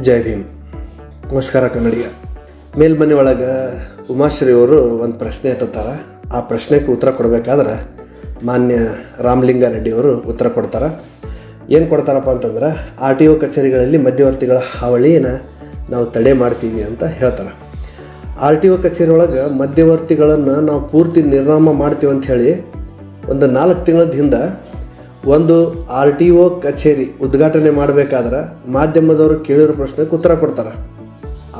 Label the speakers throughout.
Speaker 1: ಜೈ ಭೀಮ್. ನಮಸ್ಕಾರ ಕನ್ನಡಿಗ. ಮೇಲ್ಮನೆ ಒಳಗೆ ಉಮಾಶ್ರೀ ಅವರು ಒಂದು ಪ್ರಶ್ನೆ ಎತ್ತಾರ ಆ ಪ್ರಶ್ನೆಗೆ ಉತ್ತರ ಕೊಡಬೇಕಾದ್ರೆ ಮಾನ್ಯ ರಾಮಲಿಂಗಾರೆಡ್ಡಿಯವರು ಉತ್ತರ ಕೊಡ್ತಾರೆ. ಏನು ಕೊಡ್ತಾರಪ್ಪ ಅಂತಂದ್ರೆ, ಆರ್ ಟಿ ಒ ಕಚೇರಿಗಳಲ್ಲಿ ಮಧ್ಯವರ್ತಿಗಳ ಹಾವಳಿಯನ್ನು ನಾವು ತಡೆ ಮಾಡ್ತೀವಿ ಅಂತ ಹೇಳ್ತಾರೆ. ಆರ್ ಟಿ ಒ ಕಚೇರಿ ಒಳಗೆ ಮಧ್ಯವರ್ತಿಗಳನ್ನು ನಾವು ಪೂರ್ತಿ ನಿರ್ನಾಮ ಮಾಡ್ತೀವಿ ಅಂತ ಹೇಳಿ, ಒಂದು ನಾಲ್ಕು ತಿಂಗಳದ ಹಿಂದೆ ಒಂದು ಆರ್ ಟಿ ಒ ಕಚೇರಿ ಉದ್ಘಾಟನೆ ಮಾಡಬೇಕಾದ್ರೆ ಮಾಧ್ಯಮದವರು ಕೇಳಿರೋ ಪ್ರಶ್ನೆಗೆ ಉತ್ತರ ಕೊಡ್ತಾರೆ.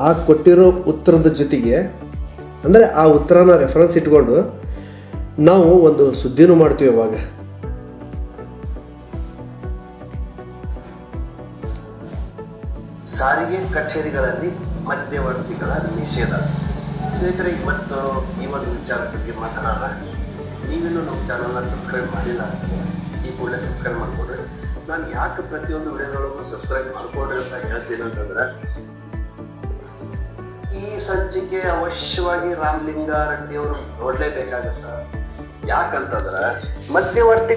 Speaker 1: ಆ ಕೊಟ್ಟಿರೋ ಉತ್ತರದ ಜೊತೆಗೆ, ಅಂದರೆ ಆ ಉತ್ತರನ ರೆಫರೆನ್ಸ್ ಇಟ್ಕೊಂಡು ನಾವು ಒಂದು ಸುದ್ದಿನೂ ಮಾಡ್ತೀವಿ ಅವಾಗ. ಸಾರಿಗೆ ಕಚೇರಿಗಳಲ್ಲಿ ಮಧ್ಯವರ್ತಿಗಳ ನಿಷೇಧ. ಸ್ನೇಹಿತರೆ, ಇವತ್ತು ಈ ಒಂದು ವಿಚಾರದ ಬಗ್ಗೆ ಮಾತನಾಡೋಣ. ನೀವಿನ್ನೂ ನಮ್ಮ ಚಾನಲ್ನ ಸಬ್ಸ್ಕ್ರೈಬ್ ಮಾಡಿಲ್ಲ. ಈ ಕೂಡಲೇ ಸಬ್ಸ್ಕ್ರೈಬ್ ಮಾಡಿಕೊಡ್ರಿ. ನಾನು ಯಾಕೆ ಪ್ರತಿಯೊಂದು ವಿಡಿಯೋಗಳಿಗೂ ಸಬ್ಸ್ಕ್ರೈಬ್ ಮಾಡ್ಕೊಡ್ರಿ ಅಂತ ಹೇಳ್ತೀನಿ ಅಂತಂದ್ರೆ, ಈ ಸಂಚಿಕೆ ಅವಶ್ಯವಾಗಿ ರಾಮಲಿಂಗಾರೆಡ್ಡಿ ಅವರು ನೋಡ್ಲೇಬೇಕಾಗತ್ತ? ಯಾಕಂತಂದ್ರೆ, ಮಧ್ಯವರ್ತಿ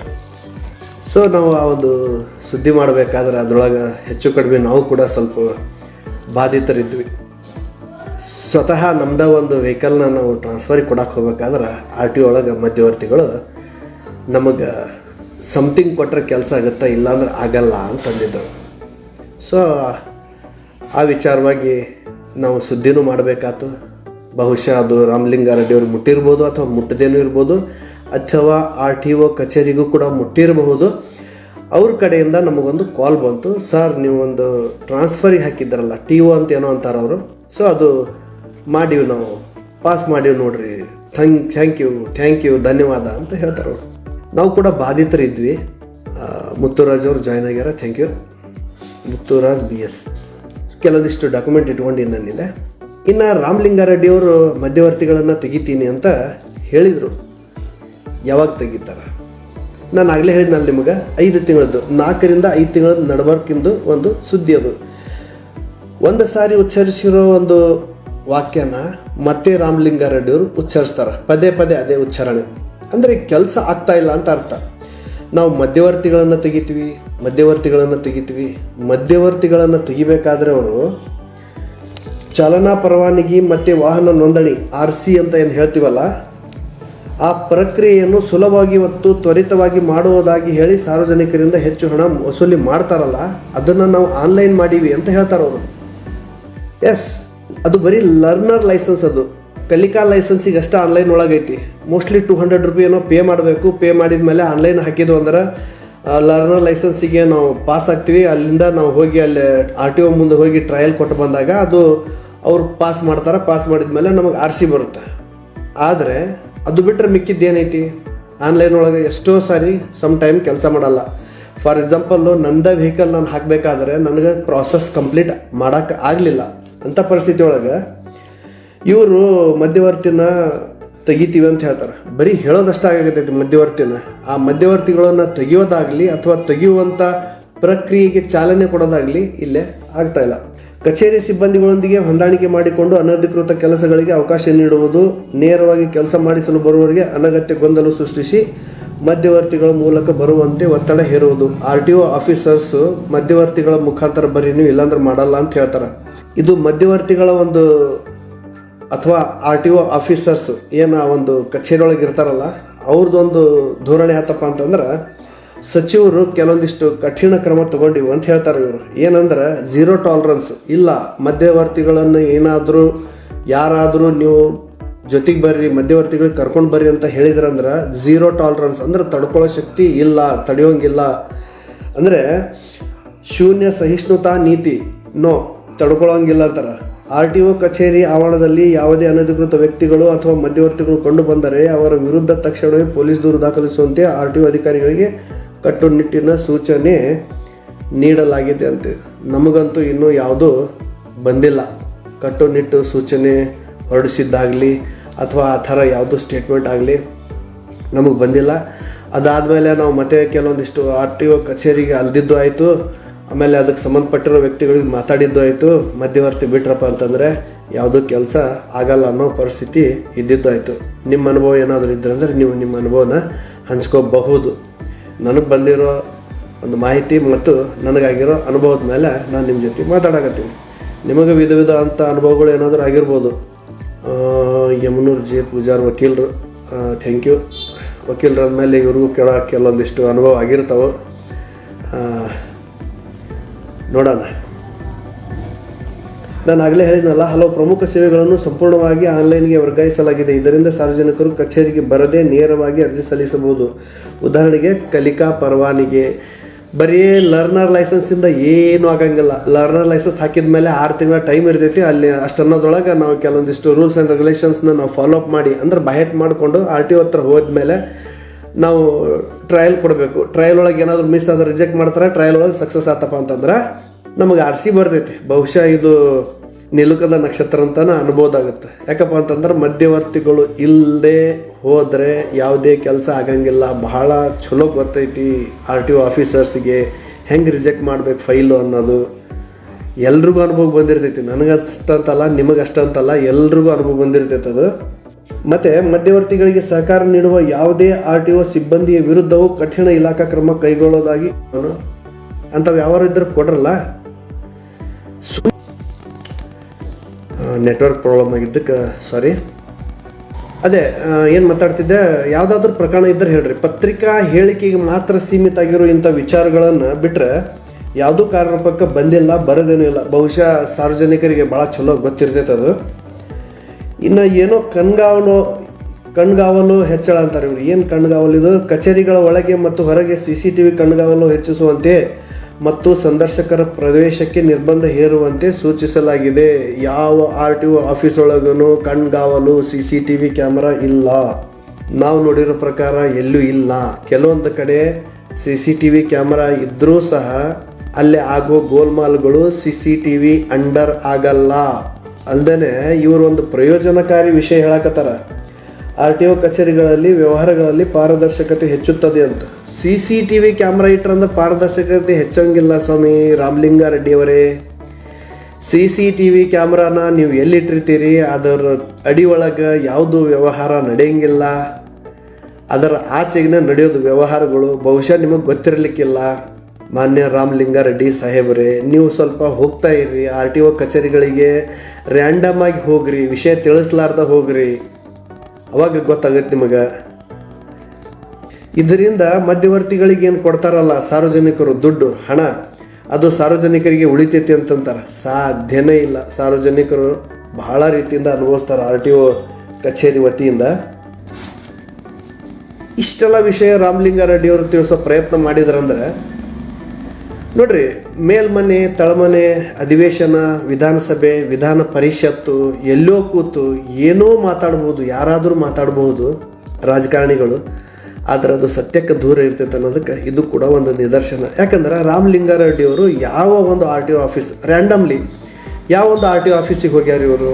Speaker 1: ಸೊ ನಾವು ಆ ಒಂದು ಸುದ್ದಿ ಮಾಡಬೇಕಾದ್ರೆ ಅದ್ರೊಳಗೆ ಹೆಚ್ಚು ಕಡಿಮೆ ನಾವು ಕೂಡ ಸ್ವಲ್ಪ ಬಾಧಿತರಿದ್ವಿ. ಸ್ವತಃ ನಮ್ದ ಒಂದು ವೆಹಿಕಲ್ನ ನಾವು ಟ್ರಾನ್ಸ್ಫರ್ ಕೊಡಕ್ಕೆ ಹೋಗ್ಬೇಕಾದ್ರೆ ಆರ್ ಟಿ ಒಳಗೆ ಮಧ್ಯವರ್ತಿಗಳು ನಮಗೆ ಸಮಥಿಂಗ್ ಕೊಟ್ಟರೆ ಕೆಲಸ ಆಗುತ್ತಾ ಇಲ್ಲಾಂದ್ರೆ ಆಗಲ್ಲ ಅಂತಂದಿದ್ದರು ಸೊ ಆ ವಿಚಾರವಾಗಿ ನಾವು ಸುದ್ದಿನೂ ಮಾಡಬೇಕಾತು. ಬಹುಶಃ ಅದು ರಾಮಲಿಂಗಾರೆಡ್ಡಿ ಅವರು ಮುಟ್ಟಿರ್ಬೋದು ಅಥವಾ ಮುಟ್ಟದೇನೂ ಇರ್ಬೋದು, ಅಥವಾ ಆರ್ ಟಿ ಒ ಕಚೇರಿಗೂ ಕೂಡ ಮುಟ್ಟಿರಬಹುದು. ಅವ್ರ ಕಡೆಯಿಂದ ನಮಗೊಂದು ಕಾಲ್ ಬಂತು. ಸರ್ ನೀವೊಂದು ಟ್ರಾನ್ಸ್ಫರಿಗೆ ಹಾಕಿದ್ದಾರಲ್ಲ ಟಿ ಒ ಅಂತ ಏನೋ ಅಂತಾರೆ ಅವರು. ಸೊ ಅದು ಮಾಡೀವಿ ನಾವು ಪಾಸ್ ಮಾಡೀವಿ ನೋಡ್ರಿ. Thank thank you thank you ಧನ್ಯವಾದ, ಅಂತ ಹೇಳ್ತಾರೆ ಅವರು. ನಾವು ಕೂಡ ಬಾಧಿತರಿದ್ವಿ. ಮುತ್ತುರಾಜ್ ಅವರು ಜಾಯ್ನ್ ಆಗ್ಯಾರ. Thank you Muthuraj B S ಕೆಲವೊಂದಿಷ್ಟು ಡಾಕ್ಯುಮೆಂಟ್ ಇಟ್ಕೊಂಡಿನಿ ನನ್ನಿಲ್ಲ ಇನ್ನು ರಾಮಲಿಂಗಾರೆಡ್ಡಿ ಅವರು ಮಧ್ಯವರ್ತಿಗಳನ್ನು ತೆಗಿತೀನಿ ಅಂತ ಹೇಳಿದರು. ಯಾವಾಗ ತೆಗಿತಾರೆ? ನಾನು ಆಗಲೇ ಹೇಳಿದ್ನಲ್ಲ ನಿಮಗೆ, ಐದು ತಿಂಗಳದ್ದು, ನಾಲ್ಕರಿಂದ ಐದು ತಿಂಗಳ ನಡಬರ್ಕಿಂದು ಒಂದು ಸುದ್ದಿ ಅದು. ಒಂದು ಸಾರಿ ಉಚ್ಚರಿಸಿರೋ ಒಂದು ವಾಕ್ಯನ ಮತ್ತೆ ರಾಮಲಿಂಗಾರೆಡ್ಡಿ ಅವರು ಉಚ್ಚರಿಸ್ತಾರೆ. ಪದೇ ಪದೇ ಅದೇ ಉಚ್ಚಾರಣೆ. ಅಂದರೆ ಕೆಲಸ ಆಗ್ತಾ ಇಲ್ಲ ಅಂತ ಅರ್ಥ. ನಾವು ಮಧ್ಯವರ್ತಿಗಳನ್ನು ತೆಗಿತೀವಿ ಮಧ್ಯವರ್ತಿಗಳನ್ನು ತೆಗಿತೀವಿ, ಮಧ್ಯವರ್ತಿಗಳನ್ನು ತೆಗಿಬೇಕಾದ್ರೆ ಅವರು ಚಾಲನಾ ಪರವಾನಗಿ ಮತ್ತು ವಾಹನ ನೋಂದಣಿ, ಆರ್ ಸಿ ಅಂತ ಏನು ಹೇಳ್ತೀವಲ್ಲ, ಆ ಪ್ರಕ್ರಿಯೆಯನ್ನು ಸುಲಭವಾಗಿ ಮತ್ತು ತ್ವರಿತವಾಗಿ ಮಾಡುವುದಾಗಿ ಹೇಳಿ ಸಾರ್ವಜನಿಕರಿಂದ ಹೆಚ್ಚು ಹಣ ವಸೂಲಿ ಮಾಡ್ತಾರಲ್ಲ, ಅದನ್ನು ನಾವು ಆನ್ಲೈನ್ ಮಾಡೀವಿ ಅಂತ ಹೇಳ್ತಾರೆ ಅವರು. ಎಸ್ ಅದು ಬರೀ ಲರ್ನರ್ ಲೈಸೆನ್ಸ್ ಅದು. ಕಲಿಕಾ ಲೈಸೆನ್ಸಿಗೆ ಅಷ್ಟೇ ಆನ್ಲೈನ್ ಒಳಗೈತಿ. ಮೋಸ್ಟ್ಲಿ ಟು ಹಂಡ್ರೆಡ್ ರುಪಿ ಏನೋ ಪೇ ಮಾಡಬೇಕು. ಪೇ ಮಾಡಿದ ಮೇಲೆ ಆನ್ಲೈನ್ ಹಾಕಿದ್ವು ಅಂದ್ರೆ ಲರ್ನರ್ ಲೈಸೆನ್ಸಿಗೆ ನಾವು ಪಾಸ್ ಆಗ್ತೀವಿ. ಅಲ್ಲಿಂದ ನಾವು ಹೋಗಿ ಅಲ್ಲಿ ಆರ್ ಟಿ ಒ ಮುಂದೆ ಹೋಗಿ ಟ್ರಯಲ್ ಕೊಟ್ಟು ಬಂದಾಗ ಅದು ಅವ್ರು ಪಾಸ್ ಮಾಡ್ತಾರೆ. ಪಾಸ್ ಮಾಡಿದ ಮೇಲೆ ನಮಗೆ ಆರ್ ಸಿ ಬರುತ್ತೆ. ಆದರೆ ಅದು ಬಿಟ್ಟರೆ ಮಿಕ್ಕಿದ್ದೇನೈತಿ ಆನ್ಲೈನ್ ಒಳಗೆ ಎಷ್ಟೋ ಸಾರಿ ಸಮ್ ಟೈಮ್ ಕೆಲಸ ಮಾಡಲ್ಲ. ಫಾರ್ ಎಕ್ಸಾಂಪಲ್ಲು ನಂದ ವೆಹಿಕಲ್ ನಾನು ಹಾಕಬೇಕಾದ್ರೆ ನನಗೆ ಪ್ರಾಸೆಸ್ ಕಂಪ್ಲೀಟ್ ಮಾಡೋಕ್ಕೆ ಆಗಲಿಲ್ಲ. ಅಂಥ ಪರಿಸ್ಥಿತಿ ಒಳಗೆ ಇವರು ಮಧ್ಯವರ್ತಿನ ತೆಗಿತೀವಿ ಅಂತ ಹೇಳ್ತಾರೆ. ಬರೀ ಹೇಳೋದಷ್ಟೇ ಆಗತೈತಿ ಮಧ್ಯವರ್ತಿನ. ಆ ಮಧ್ಯವರ್ತಿಗಳನ್ನು ತೆಗೆಯೋದಾಗಲಿ ಅಥವಾ ತೆಗೆಯುವಂಥ ಪ್ರಕ್ರಿಯೆಗೆ ಚಾಲನೆ ಕೊಡೋದಾಗಲಿ ಇಲ್ಲೇ ಆಗ್ತಾ ಇಲ್ಲ. ಕಚೇರಿ ಸಿಬ್ಬಂದಿಗಳೊಂದಿಗೆ ಹೊಂದಾಣಿಕೆ ಮಾಡಿಕೊಂಡು ಅನಧಿಕೃತ ಕೆಲಸಗಳಿಗೆ ಅವಕಾಶ ನೀಡುವುದು, ನೇರವಾಗಿ ಕೆಲಸ ಮಾಡಿಸಲು ಬರುವವರಿಗೆ ಅನಗತ್ಯ ಗೊಂದಲ ಸೃಷ್ಟಿಸಿ ಮಧ್ಯವರ್ತಿಗಳ ಮೂಲಕ ಬರುವಂತೆ ಒತ್ತಡ ಹೇರುವುದು. ಆರ್ ಟಿ ಒ ಆಫೀಸರ್ಸು ಮಧ್ಯವರ್ತಿಗಳ ಮುಖಾಂತರ ಬರೀ ನೀವು ಇಲ್ಲಾಂದ್ರೆ ಮಾಡಲ್ಲ ಅಂತ ಹೇಳ್ತಾರೆ. ಇದು ಮಧ್ಯವರ್ತಿಗಳ ಒಂದು ಅಥವಾ ಆರ್ ಟಿ ಒ ಆಫೀಸರ್ಸ್ ಏನು ಒಂದು ಕಚೇರಿ ಒಳಗೆ ಇರ್ತಾರಲ್ಲ ಅವ್ರದ್ದೊಂದು ಧೋರಣೆ ಆತಪ್ಪ ಅಂತಂದ್ರೆ ಸಚಿವರು ಕೆಲವೊಂದಿಷ್ಟು ಕಠಿಣ ಕ್ರಮ ತಗೊಂಡಿವು ಅಂತ ಹೇಳ್ತಾರೆ ಇವರು. ಏನಂದ್ರೆ ಝೀರೋ ಟಾಲರೆನ್ಸ್, ಇಲ್ಲ ಮಧ್ಯವರ್ತಿಗಳನ್ನು ಏನಾದರೂ ಯಾರಾದರೂ ನೀವು ಜೊತೆಗೆ ಬರ್ರಿ, ಮಧ್ಯವರ್ತಿಗಳಿಗೆ ಕರ್ಕೊಂಡು ಬರ್ರಿ ಅಂತ ಹೇಳಿದ್ರಂದ್ರೆ ಝೀರೋ ಟಾಲರೆನ್ಸ್ ಅಂದ್ರೆ ತಡ್ಕೊಳ್ಳೋ ಶಕ್ತಿ ಇಲ್ಲ, ತಡೆಯೋಂಗಿಲ್ಲ. ಅಂದರೆ ಶೂನ್ಯ ಸಹಿಷ್ಣುತಾ ನೀತಿ, ನೋ ತಡ್ಕೊಳ್ಳೋಂಗಿಲ್ಲ ಅಂತಾರೆ. ಆರ್ ಟಿ ಒ ಕಚೇರಿ ಆವರಣದಲ್ಲಿ ಯಾವುದೇ ಅನಧಿಕೃತ ವ್ಯಕ್ತಿಗಳು ಅಥವಾ ಮಧ್ಯವರ್ತಿಗಳು ಕಂಡು ಬಂದರೆ ಅವರ ವಿರುದ್ಧ ತಕ್ಷಣವೇ ಪೊಲೀಸ್ ದೂರು ದಾಖಲಿಸುವಂತೆ ಆರ್ ಟಿ ಒ ಅಧಿಕಾರಿಗಳಿಗೆ ಕಟ್ಟುನಿಟ್ಟಿನ ಸೂಚನೆ ನೀಡಲಾಗಿದೆ ಅಂತೆ. ನಮಗಂತೂ ಇನ್ನೂ ಯಾವುದೂ ಬಂದಿಲ್ಲ. ಕಟ್ಟುನಿಟ್ಟು ಸೂಚನೆ ಹೊರಡಿಸಿದ್ದಾಗಲಿ ಅಥವಾ ಆ ಥರ ಯಾವುದೂ ಸ್ಟೇಟ್ಮೆಂಟ್ ಆಗಲಿ ನಮಗೆ ಬಂದಿಲ್ಲ. ಅದಾದಮೇಲೆ ನಾವು ಮತ್ತೆ ಕೆಲವೊಂದಿಷ್ಟು ಆರ್ ಟಿ ಒ ಕಚೇರಿಗೆ ಅಲ್ದಿದ್ದು ಆಯಿತು. ಆಮೇಲೆ ಅದಕ್ಕೆ ಸಂಬಂಧಪಟ್ಟಿರೋ ವ್ಯಕ್ತಿಗಳಿಗೆ ಮಾತಾಡಿದ್ದು ಆಯಿತು, ಮಧ್ಯವರ್ತಿ ಬಿಟ್ರಪ್ಪ ಅಂತಂದರೆ ಯಾವುದೂ ಕೆಲಸ ಆಗಲ್ಲ ಅನ್ನೋ ಪರಿಸ್ಥಿತಿ ಇದ್ದಿದ್ದು ಆಯಿತು. ನಿಮ್ಮ ಅನುಭವ ಏನಾದರೂ ಇದ್ರೆ ಅಂದರೆ ನೀವು ನಿಮ್ಮ ಅನುಭವನ ಹಂಚ್ಕೋಬಹುದು. ನನಗೆ ಬಂದಿರೋ ಒಂದು ಮಾಹಿತಿ ಮತ್ತು ನನಗಾಗಿರೋ ಅನುಭವದ ಮೇಲೆ ನಾನು ನಿಮ್ಮ ಜೊತೆ ಮಾತಾಡಕತ್ತೀನಿ. ನಿಮಗೆ ವಿಧ ವಿಧ ಅಂತ ಅನುಭವಗಳು ಏನಾದರೂ ಆಗಿರ್ಬೋದು. ಯಮುನೂರ್ ಜೆ ಪೂಜಾರ್ ವಕೀಲರು ಥ್ಯಾಂಕ್ ಯು ವಕೀಲರ ಮೇಲೆ ಇವ್ರಿಗೂ ಕೆಳ ಕೆಲವೊಂದಿಷ್ಟು ಅನುಭವ ಆಗಿರ್ತಾವೆ. ನೋಡೋಣ. ನಾನು ಆಗಲೇ ಹೇಳಿದ್ನಲ್ಲ, ಹಲವು ಪ್ರಮುಖ ಸೇವೆಗಳನ್ನು ಸಂಪೂರ್ಣವಾಗಿ ಆನ್ಲೈನ್ಗೆ ವರ್ಗಾಯಿಸಲಾಗಿದೆ. ಇದರಿಂದ ಸಾರ್ವಜನಿಕರು ಕಚೇರಿಗೆ ಬರದೇ ನೇರವಾಗಿ ಅರ್ಜಿ ಸಲ್ಲಿಸಬಹುದು. ಉದಾಹರಣೆಗೆ, ಕಲಿಕಾ ಪರವಾನಿಗೆ. ಬರೀ ಲರ್ನರ್ ಲೈಸೆನ್ಸಿಂದ ಏನೂ ಆಗಂಗಿಲ್ಲ. ಲರ್ನರ್ ಲೈಸೆನ್ಸ್ ಹಾಕಿದ ಮೇಲೆ ಆರು ತಿಂಗಳ ಟೈಮ್ ಇರ್ತೈತಿ. ಅಲ್ಲಿ ಅಷ್ಟನ್ನೋದ್ರೊಳಗೆ ನಾವು ಕೆಲವೊಂದಿಷ್ಟು ರೂಲ್ಸ್ ಆ್ಯಂಡ್ ರೆಗ್ಯುಲೇಷನ್ಸ್ನ ನಾವು ಫಾಲೋ ಅಪ್ ಮಾಡಿ, ಅಂದ್ರೆ ಬಯಟ್ ಮಾಡಿಕೊಂಡು ಆರ್ ಟಿ ಒ ಹತ್ರ ಹೋದ್ಮೇಲೆ ನಾವು ಟ್ರಯಲ್ ಕೊಡಬೇಕು. ಟ್ರಯಲ್ ಒಳಗೆ ಏನಾದರೂ ಮಿಸ್ ಆದ್ರೆ ರಿಜೆಕ್ಟ್ ಮಾಡ್ತಾರೆ ಟ್ರಯಲ್ ಒಳಗೆ ಸಕ್ಸಸ್ ಆತಪ್ಪ ಅಂತಂದ್ರೆ ನಮಗೆ ಆರ್ ಸಿ ಬರ್ತೈತಿ. ಬಹುಶಃ ಇದು ನಿಲುಕದ ನಕ್ಷತ್ರ ಅಂತಾನೆ ಅನ್ಬೋದಾಗುತ್ತೆ ಯಾಕಪ್ಪ ಅಂತಂದ್ರೆ ಮಧ್ಯವರ್ತಿಗಳು ಇಲ್ಲದೆ ಹೋದರೆ ಯಾವುದೇ ಕೆಲಸ ಆಗಂಗಿಲ್ಲ. ಬಹಳ ಚಲೋ ಗೊತ್ತೈತಿ ಆರ್ ಟಿ ಒ ಆಫೀಸರ್ಸ್ಗೆ ಹೆಂಗೆ ರಿಜೆಕ್ಟ್ ಮಾಡ್ಬೇಕು ಫೈಲು ಅನ್ನೋದು. ಎಲ್ರಿಗೂ ಅನುಭವ ಬಂದಿರ್ತೈತಿ. ನನಗಷ್ಟಂತಲ್ಲ, ನಿಮಗಷ್ಟಂತಲ್ಲ, ಎಲ್ರಿಗೂ ಅನುಭವ ಬಂದಿರ್ತೈತೆ ಅದು. ಮತ್ತು ಮಧ್ಯವರ್ತಿಗಳಿಗೆ ಸಹಕಾರ ನೀಡುವ ಯಾವುದೇ ಆರ್ ಟಿ ಒ ಸಿಬ್ಬಂದಿಯ ವಿರುದ್ಧವೂ ಕಠಿಣ ಇಲಾಖಾ ಕ್ರಮ ಕೈಗೊಳ್ಳೋದಾಗಿ ಅವನು ಅಂಥವು ಯಾರು ಇದ್ರೆ ಕೊಡ್ರಲ್ಲ? ನೆಟ್ವರ್ಕ್ ಪ್ರಾಬ್ಲಮ್ ಆಗಿದ್ದಕ್ಕೆ ಸಾರಿ ಅದೇ ಏನು ಮಾತಾಡ್ತಿದ್ದೆ? ಯಾವುದಾದ್ರೂ ಪ್ರಕರಣ ಇದ್ದರೆ ಹೇಳ್ರಿ. ಪತ್ರಿಕಾ ಹೇಳಿಕೆಗೆ ಮಾತ್ರ ಸೀಮಿತ ಆಗಿರೋ ಇಂಥ ವಿಚಾರಗಳನ್ನು ಬಿಟ್ಟರೆ ಯಾವುದೂ ಕಾರಣಪಕ್ಕ ಬಂದಿಲ್ಲ, ಬರೋದೇನೂ ಇಲ್ಲ. ಬಹುಶಃ ಸಾರ್ವಜನಿಕರಿಗೆ ಭಾಳ ಚಲೋ ಗೊತ್ತಿರ್ತೈತೆ ಅದು. ಇನ್ನು ಏನೋ ಕಣ್ಗಾವಲು ಕಣ್ಗಾವಲು ಹೆಚ್ಚಳ ಅಂತಾರೆ ಇವರು. ಏನು ಕಣ್ಗಾವಲು ಇದು? ಕಚೇರಿಗಳ ಒಳಗೆ ಮತ್ತು ಹೊರಗೆ ಸಿ ಸಿ ಟಿ ವಿ ಕಣ್ಗಾವಲು ಹೆಚ್ಚಿಸುವಂತೆ ಮತ್ತು ಸಂದರ್ಶಕರ ಪ್ರವೇಶಕ್ಕೆ ನಿರ್ಬಂಧ ಹೇರುವಂತೆ ಸೂಚಿಸಲಾಗಿದೆ. ಯಾವ ಆರ್ ಟಿ ಒ ಆಫೀಸ್ ಒಳಗೂ ಕಣ್ಗಾವಲು C C T V camera ಇಲ್ಲ. ನಾವು ನೋಡಿರೋ ಪ್ರಕಾರ ಎಲ್ಲೂ ಇಲ್ಲ. ಕೆಲವೊಂದು ಕಡೆ C C T V camera ಇದ್ದರೂ ಸಹ ಅಲ್ಲಿ ಆಗೋ ಗೋಲ್ಮಾಲ್ಗಳು C C T V under ಆಗಲ್ಲ. ಅಲ್ದೇ ಇವರು ಒಂದು ಪ್ರಯೋಜನಕಾರಿ ವಿಷಯ ಹೇಳಕತ್ತಾರ. ಆರ್ ಟಿ ಒ ಕಚೇರಿಗಳಲ್ಲಿ, ವ್ಯವಹಾರಗಳಲ್ಲಿ ಪಾರದರ್ಶಕತೆ ಹೆಚ್ಚುತ್ತದೆ ಅಂತ. C C T V camera ಇಟ್ಟರಂದ್ರೆ ಪಾರದರ್ಶಕತೆ ಹೆಚ್ಚಂಗಿಲ್ಲ ಸ್ವಾಮಿ ರಾಮಲಿಂಗಾರೆಡ್ಡಿ ಅವರೇ ಸಿ ಸಿ ಟಿ ವಿ ಕ್ಯಾಮ್ರಾನ ನೀವು ಎಲ್ಲಿಟ್ಟಿರ್ತೀರಿ? ಅದರ ಅಡಿ ಒಳಗೆ ಯಾವುದು ವ್ಯವಹಾರ ನಡೆಯಂಗಿಲ್ಲ. ಅದರ ಆಚೆಗಿನ ನಡೆಯೋದು ವ್ಯವಹಾರಗಳು. ಬಹುಶಃ ನಿಮಗೆ ಗೊತ್ತಿರಲಿಕ್ಕಿಲ್ಲ. ಮಾನ್ಯ ರಾಮಲಿಂಗಾರೆಡ್ಡಿ ಸಾಹೇಬ್ರೆ, ನೀವು ಸ್ವಲ್ಪ ಹೋಗ್ತಾ ಇರ್ರಿ. ಆರ್ ಟಿ ಒ ಕಚೇರಿಗಳಿಗೆ ರ್ಯಾಂಡಮ್ ಆಗಿ ಹೋಗ್ರಿ. ವಿಷಯ ತಿಳಿಸ್ಲಾರ್ದ ಹೋಗ್ರಿ. ಅವಾಗ ಗೊತ್ತಾಗತ್ತೆ ನಿಮಗೆ. ಇದರಿಂದ ಮಧ್ಯವರ್ತಿಗಳಿಗೆ ಏನು ಕೊಡ್ತಾರಲ್ಲ, ಸಾರ್ವಜನಿಕರು ದುಡ್ಡು, ಹಣ, ಅದು ಸಾರ್ವಜನಿಕರಿಗೆ ಉಳಿತೈತಿ ಅಂತಂತಾರೆ. ಸಾಧ್ಯನೇ ಇಲ್ಲ. ಸಾರ್ವಜನಿಕರು ಬಹಳ ರೀತಿಯಿಂದ ಅನುಭವಿಸ್ತಾರೆ ಆರ್ ಟಿ ಒ ಕಚೇರಿ ವತಿಯಿಂದ. ಇಷ್ಟೆಲ್ಲ ವಿಷಯ ರಾಮಲಿಂಗಾರೆಡ್ಡಿಯವರು ತಿಳಿಸೋ ಪ್ರಯತ್ನ ಮಾಡಿದ್ರಂದ್ರೆ ನೋಡ್ರಿ, ಮೇಲ್ಮನೆ, ತಳಮನೆ, ಅಧಿವೇಶನ, ವಿಧಾನಸಭೆ, ವಿಧಾನ ಪರಿಷತ್ತು, ಎಲ್ಲೋ ಕೂತು ಏನೋ ಮಾತಾಡ್ಬೋದು, ಯಾರಾದರೂ ಮಾತಾಡಬಹುದು ರಾಜಕಾರಣಿಗಳು, ಆದರೆ ಅದು ಸತ್ಯಕ್ಕೆ ದೂರ ಇರ್ತೈತೆ ಅನ್ನೋದಕ್ಕೆ ಇದು ಕೂಡ ಒಂದು ನಿದರ್ಶನ. ಯಾಕಂದ್ರೆ ರಾಮಲಿಂಗಾರೆಡ್ಡಿ ಅವರು ಯಾವ ಒಂದು R T O office randomly ಯಾವ ಒಂದು ಆರ್ ಟಿ ಒ ಆಫೀಸಿಗೆ ಹೋಗ್ಯಾರ ಇವರು?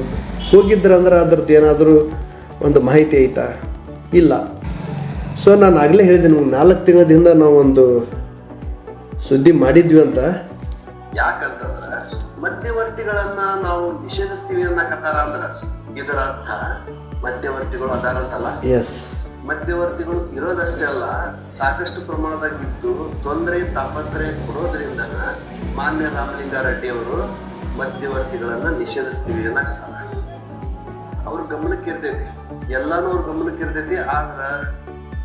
Speaker 1: ಹೋಗಿದ್ರಂದ್ರೆ ಅದ್ರದ್ದು ಏನಾದರೂ ಒಂದು ಮಾಹಿತಿ ಐತಾ? ಇಲ್ಲ. ಸೊ ನಾನು ಆಗಲೇ ಹೇಳಿದೆ, ನಿಮ್ಗೆ ನಾಲ್ಕು ತಿಂಗಳದಿಂದ ನಾವು ಒಂದು ಸುದ್ದಿ ಮಾಡಿದ್ವಿ ಅಂತ.
Speaker 2: ಯಾಕಂತಂದ್ರ ಮಧ್ಯವರ್ತಿಗಳನ್ನ ನಾವು ನಿಷೇಧಿಸ್ತೀವಿ ಅನ್ನಕತ್ತಾರ ಅಂದ್ರ ಇದರ ಅರ್ಥ ಮಧ್ಯವರ್ತಿಗಳು ಅದಾರಂತಲ್ಲ
Speaker 1: ಎಸ್
Speaker 2: ಮಧ್ಯವರ್ತಿಗಳು ಇರೋದಷ್ಟೇ ಅಲ್ಲ ಸಾಕಷ್ಟು ಪ್ರಮಾಣದಾಗ ಬಿದ್ದು ತೊಂದರೆ ತಾಪತ್ರೆ ಕೊಡೋದ್ರಿಂದ ಮಾನ್ಯ ರಾಮಲಿಂಗಾರೆಡ್ಡಿ ಅವರು ಮಧ್ಯವರ್ತಿಗಳನ್ನ ನಿಷೇಧಿಸ್ತೀವಿ ಅನ್ನಕತ್ತಾರ ಅವ್ರ ಗಮನಕ್ಕೆ ಇರ್ತೈತಿ. ಎಲ್ಲಾನು ಅವ್ರ ಗಮನಕ್ಕೆ ಇರ್ತೈತಿ ಆದ್ರ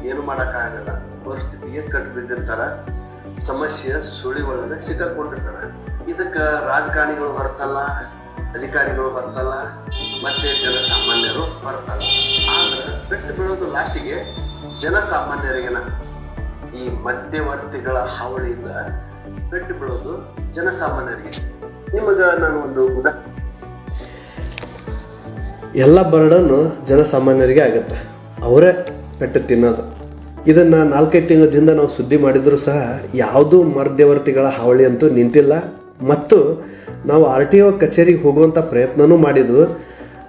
Speaker 2: ಏನು ಮಾಡಕ್ಕಾಗಲ್ಲ. ಪರಿಸ್ಥಿತಿಗೆ ಕಟ್ಟು ಬಿದ್ದಿರ್ತಾರ ಸಮಸ್ಯೆ ಸುಳಿವೊಳಗ ಸಿಕ್ಕಾಕೊಂಡಿರ್ತಾರೆ. ಇದಕ್ಕೆ ರಾಜಕಾರಣಿಗಳು ಹೊರತಲ್ಲ ಅಧಿಕಾರಿಗಳು ಬರ್ತಲ್ಲ ಮತ್ತೆ ಜನಸಾಮಾನ್ಯರು ಬರ್ತಲ್ಲ ಆದ್ರೆ ಬಿಟ್ಟು ಬೀಳೋದು ಲಾಸ್ಟಿಗೆ ಜನಸಾಮಾನ್ಯರಿಗೆನ ಈ ಮಧ್ಯವರ್ತಿಗಳ ಹಾವಳಿಯಿಂದ ಬಿಟ್ಟು ಬೀಳೋದು ಜನಸಾಮಾನ್ಯರಿಗೆ. ನಿಮಗ ನಾನು ಒಂದು ಉದಾ
Speaker 1: ಎಲ್ಲ ಬರ್ಡನ್ನು ಜನಸಾಮಾನ್ಯರಿಗೆ ಆಗುತ್ತೆ. ಅವರೇ ಪೆಟ್ಟು ತಿನ್ನೋದು. ಇದನ್ನು ನಾಲ್ಕೈದು ತಿಂಗಳದಿಂದ ನಾವು ಸುದ್ದಿ ಮಾಡಿದರೂ ಸಹ ಯಾವುದೂ ಮಧ್ಯವರ್ತಿಗಳ ಹಾವಳಿ ಅಂತೂ ನಿಂತಿಲ್ಲ. ಮತ್ತು ನಾವು ಆರ್ ಟಿ ಒ ಕಚೇರಿಗೆ ಹೋಗುವಂಥ ಪ್ರಯತ್ನವೂ ಮಾಡಿದ್ವು.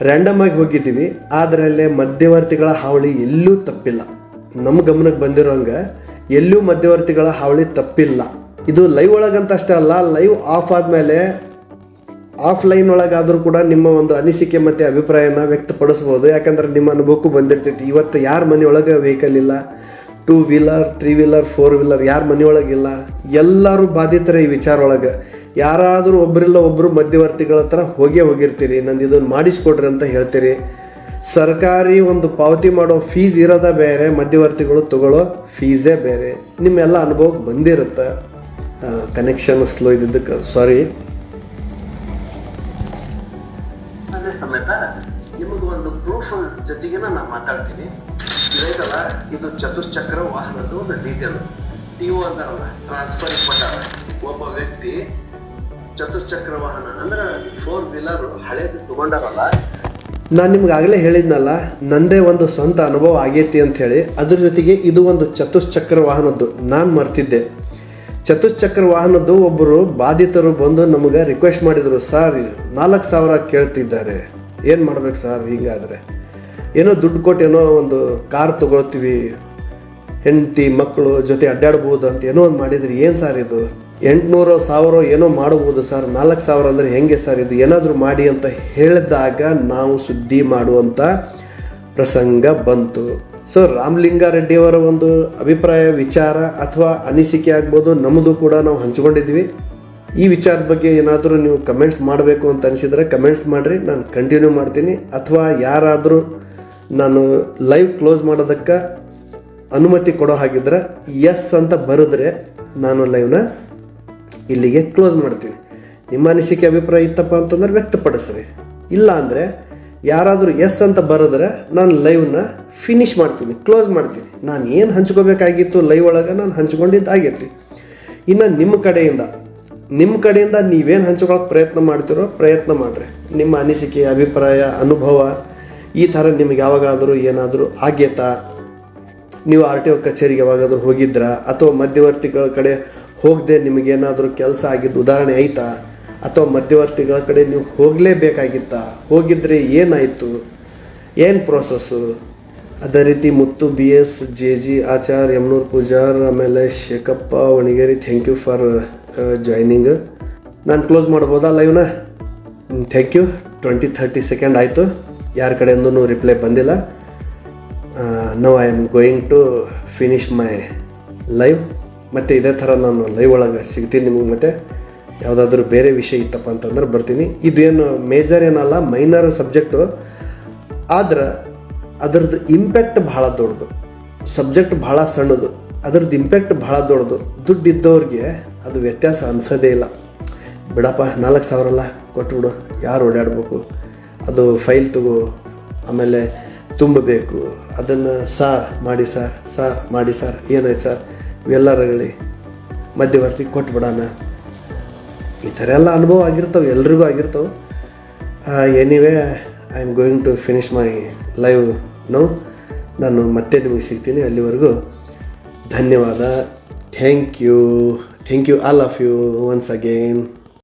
Speaker 1: ರ್ಯಾಂಡಮ್ ಆಗಿ ಹೋಗಿದ್ದೀವಿ. ಆದರೆ ಮಧ್ಯವರ್ತಿಗಳ ಹಾವಳಿ ಎಲ್ಲೂ ತಪ್ಪಿಲ್ಲ. ನಮ್ಮ ಗಮನಕ್ಕೆ ಬಂದಿರೋಂಗೆ ಎಲ್ಲೂ ಮಧ್ಯವರ್ತಿಗಳ ಹಾವಳಿ ತಪ್ಪಿಲ್ಲ. ಇದು ಲೈವ್ ಒಳಗಂತ ಅಷ್ಟೇ ಅಲ್ಲ ಲೈವ್ ಆಫ್ ಆದಮೇಲೆ ಆಫ್ಲೈನ್ ಒಳಗಾದರೂ ಕೂಡ ನಿಮ್ಮ ಒಂದು ಅನಿಸಿಕೆ ಮತ್ತು ಅಭಿಪ್ರಾಯನ ವ್ಯಕ್ತಪಡಿಸ್ಬೋದು. ಯಾಕಂದ್ರೆ ನಿಮ್ಮ ಅನುಭವಕ್ಕೂ ಬಂದಿರ್ತೈತಿ. ಇವತ್ತು ಯಾರ ಮನೆಯೊಳಗೆ ವೆಹಿಕಲ್ ಇಲ್ಲ? Two wheeler, three wheeler, four wheeler, ಯಾರ ಮನೆಯೊಳಗಿಲ್ಲ. ಎಲ್ಲರೂ ಬಾಧಿತರ ಈ ವಿಚಾರ ಒಳಗೆ ಯಾರಾದರೂ ಒಬ್ಬರಿಲ್ಲ ಒಬ್ಬರು ಮಧ್ಯವರ್ತಿಗಳ ಹತ್ರ ಹೋಗೇ ಹೋಗಿರ್ತೀರಿ. ನಂದು ಇದನ್ನು ಮಾಡಿಸ್ಕೊಡ್ರಿ ಅಂತ ಹೇಳ್ತೀರಿ. ಸರ್ಕಾರಿ ಒಂದು ಪಾವತಿ ಮಾಡೋ ಫೀಸ್ ಇರೋದ ಬೇರೆ, ಮಧ್ಯವರ್ತಿಗಳು ತಗೊಳ್ಳೋ ಫೀಸೇ ಬೇರೆ. ನಿಮ್ಮೆಲ್ಲ ಅನುಭವಕ್ಕೆ ಬಂದಿರುತ್ತೆ. Connection slow ಇದ್ದಿದ್ದಕ್ಕೆ. ಸಾರಿ
Speaker 2: ಸಮೇತ ನಿಮಗೆ ಒಂದು ಪ್ರೂಫ್ ಜೊತೆಗೆ ನಾನು ಮಾತಾಡ್ತೀನಿ. ಇದೈತಲ್ಲ ಇದು ಚತುಶ್ಚಕ್ರ ವಾಹನದ ಒಂದು ಡೀಟೇಲ್ ಟಿ ಒ ಅಂತಾರಲ್ಲ ಟ್ರಾನ್ಸ್ಫರ್ ಕೊಟ್ಟಾರ ಒಬ್ಬ ವ್ಯಕ್ತಿ ಚತುಶ್ಚಕ್ರ ವಾಹನ, ಅಂದ್ರೆ ಫೋರ್ ವೀಲರ್ ಹಳೇದು ತಗೊಂಡಾರಲ್ಲ?
Speaker 1: ನಾನು ನಿಮ್ಗೆ ಆಗಲೇ ಹೇಳಿದ್ನಲ್ಲ, ನಂದೇ ಒಂದು ಸ್ವಂತ ಅನುಭವ ಆಗೈತಿ ಅಂತ ಹೇಳಿ, ಅದ್ರ ಜೊತೆಗೆ ಇದು ಒಂದು ಚತುಶ್ಚಕ್ರ ವಾಹನದ್ದು, ನಾನು ಮರ್ತಿದ್ದೆ. ಚತುಶ್ಚಕ್ರ ವಾಹನದ್ದು ಒಬ್ಬರು ಬಾಧಿತರು ಬಂದು ನಮಗೆ ರಿಕ್ವೆಸ್ಟ್ ಮಾಡಿದರು ಸರ್ ನಾಲ್ಕು ಸಾವಿರ ಕೇಳ್ತಿದ್ದಾರೆ. ಏನು ಮಾಡ್ಬೇಕು ಸರ್ ಹೀಗಾದರೆ? ಏನೋ ದುಡ್ಡು ಕೊಟ್ಟು ಏನೋ ಒಂದು ಕಾರ್ ತೊಗೊಳ್ತೀವಿ, ಹೆಂಡತಿ, ಮಕ್ಕಳು ಜೊತೆ ಅಡ್ಡಾಡ್ಬೋದು ಅಂತ ಏನೋ ಒಂದು ಮಾಡಿದ್ರಿ, ಏನು ಸರ್ ಇದು? ಎಂಟುನೂರು ಸಾವಿರ ಏನೋ ಮಾಡ್ಬೋದು ಸರ್, ನಾಲ್ಕು ಸಾವಿರ ಅಂದರೆ ಹೆಂಗೆ ಸರ್ ಇದು? ಏನಾದರೂ ಮಾಡಿ ಅಂತ ಹೇಳಿದಾಗ ನಾವು ಸುದ್ದಿ ಮಾಡುವಂಥ ಪ್ರಸಂಗ ಬಂತು. ಸೊ ರಾಮಲಿಂಗಾರೆಡ್ಡಿಯವರ ಒಂದು ಅಭಿಪ್ರಾಯ, ವಿಚಾರ ಅಥವಾ ಅನಿಸಿಕೆ ಆಗ್ಬೋದು, ನಮ್ಮದು ಕೂಡ ನಾವು ಹಂಚ್ಕೊಂಡಿದ್ವಿ ಈ ವಿಚಾರದ ಬಗ್ಗೆ ಏನಾದರೂ ನೀವು ಕಮೆಂಟ್ಸ್ ಮಾಡಬೇಕು ಅಂತ ಅನಿಸಿದರೆ ಕಮೆಂಟ್ಸ್ ಮಾಡಿರಿ, ನಾನು ಕಂಟಿನ್ಯೂ ಮಾಡ್ತೀನಿ. ಅಥವಾ ಯಾರಾದರೂ ನಾನು ಲೈವ್ ಕ್ಲೋಸ್ ಮಾಡೋದಕ್ಕೆ ಅನುಮತಿ ಕೊಡೋ ಹಾಗಿದ್ರೆ ಎಸ್ ಅಂತ ಬರೆದ್ರೆ ನಾನು ಲೈವ್ನ ಇಲ್ಲಿಗೆ ಕ್ಲೋಸ್ ಮಾಡ್ತೀನಿ. ನಿಮ್ಮ ಅನಿಸಿಕೆ ಅಭಿಪ್ರಾಯ ಇತ್ತಪ್ಪ ಅಂತಂದ್ರೆ ವ್ಯಕ್ತಪಡಿಸ್ರಿ. ಇಲ್ಲ ಅಂದರೆ ಯಾರಾದರೂ ಎಸ್ ಅಂತ ಬರೆದ್ರೆ ನಾನು ಲೈವ್ನ ಫಿನಿಶ್ ಮಾಡ್ತೀನಿ ಕ್ಲೋಸ್ ಮಾಡ್ತೀನಿ. ನಾನು ಏನು ಹಂಚ್ಕೋಬೇಕಾಗಿತ್ತು ಲೈವ್ ಒಳಗೆ ನಾನು ಹಂಚ್ಕೊಂಡಿದ್ದು ಆಗೈತಿ. ಇನ್ನು ನಿಮ್ಮ ಕಡೆಯಿಂದ ನಿಮ್ಮ ಕಡೆಯಿಂದ ನೀವೇನು ಹಂಚ್ಕೊಳಕ್ಕೆ ಪ್ರಯತ್ನ ಮಾಡ್ತಿರೋ ಪ್ರಯತ್ನ ಮಾಡಿರಿ. ನಿಮ್ಮ ಅನಿಸಿಕೆ, ಅಭಿಪ್ರಾಯ, ಅನುಭವ ಈ ಥರ ನಿಮಗೆ ಯಾವಾಗಾದರೂ ಏನಾದರೂ ಆಗೇತಾ ನೀವು ಆರ್ ಟಿ ಒ ಕಚೇರಿಗೆ ಯಾವಾಗಾದರೂ ಹೋಗಿದ್ರಾ? ಅಥವಾ ಮಧ್ಯವರ್ತಿಗಳ ಕಡೆ ಹೋಗದೆ ನಿಮಗೇನಾದರೂ ಕೆಲಸ ಆಗಿದ್ದು ಉದಾಹರಣೆ ಆಯ್ತಾ? ಅಥವಾ ಮಧ್ಯವರ್ತಿಗಳ ಕಡೆ ನೀವು ಹೋಗಲೇಬೇಕಾಗಿತ್ತಾ? ಹೋಗಿದ್ರೆ ಏನಾಯಿತು? ಏನು ಪ್ರೋಸೆಸ್ಸು ಅದೇ ರೀತಿ Muthu, B S, J G, Achar Yamanur Pujar, ಆಮೇಲೆ Shekhappa Onageri thank you for joining ನಾನು ಕ್ಲೋಸ್ ಮಾಡ್ಬೋದಾ ಲೈವ್ನ thank you twenty thirty second ಆಯಿತು. ಯಾರ ಕಡೆಯಿಂದೂ ರಿಪ್ಲೈ ಬಂದಿಲ್ಲ. No I am going to finish my live ಮತ್ತು ಇದೇ ಥರ ನಾನು ಲೈವ್ ಒಳಗೆ ಸಿಗ್ತೀನಿ ನಿಮಗೆ ಮತ್ತೆ. ಯಾವುದಾದ್ರೂ ಬೇರೆ ವಿಷಯ ಇತ್ತಪ್ಪ ಅಂತಂದ್ರೆ ಬರ್ತೀನಿ. ಇದೇನು ಮೇಜರ್ ಏನಲ್ಲ ಮೈನರ್ ಸಬ್ಜೆಕ್ಟು ಆದ್ರೆ ಅದರದ್ದು ಇಂಪ್ಯಾಕ್ಟ್ ಭಾಳ ದೊಡ್ಡದು. ಸಬ್ಜೆಕ್ಟ್ ಭಾಳ ಸಣ್ಣದು. ಅದರದ್ದು ಇಂಪ್ಯಾಕ್ಟ್ ಭಾಳ ದೊಡ್ಡದು. ದುಡ್ಡು ಇದ್ದವ್ರಿಗೆ ಅದು ವ್ಯತ್ಯಾಸ ಅನ್ಸೋದೇ ಇಲ್ಲ. ಬಿಡಪ್ಪ, ನಾಲ್ಕು ಸಾವಿರ ಅಲ್ಲ, ಕೊಟ್ಬಿಡು. ಯಾರು ಓಡಾಡಬೇಕು? ಅದು ಫೈಲ್ ತಗೋ, ಆಮೇಲೆ ತುಂಬಬೇಕು. ಅದನ್ನು ಸಾರ್ ಮಾಡಿ ಸಾರ್ ಸಾರ್ ಮಾಡಿ ಸಾರ್, ಏನಾಯ್ತು ಸರ್? ಇವೆಲ್ಲರಗಳಿ ಮಧ್ಯವರ್ತಿ ಕೊಟ್ಬಿಡೋಣ. ಈ ಥರ ಎಲ್ಲ ಅನುಭವ ಆಗಿರ್ತವೆ, ಎಲ್ರಿಗೂ ಆಗಿರ್ತವೆ. Anyway I am going to finish my live no ನಾನು ಮತ್ತೆ ನಿಮಗೆ ಸಿಗ್ತೀನಿ ಅಲ್ಲಿವರೆಗೂ. ಧನ್ಯವಾದ. Thank you thank you all of you once again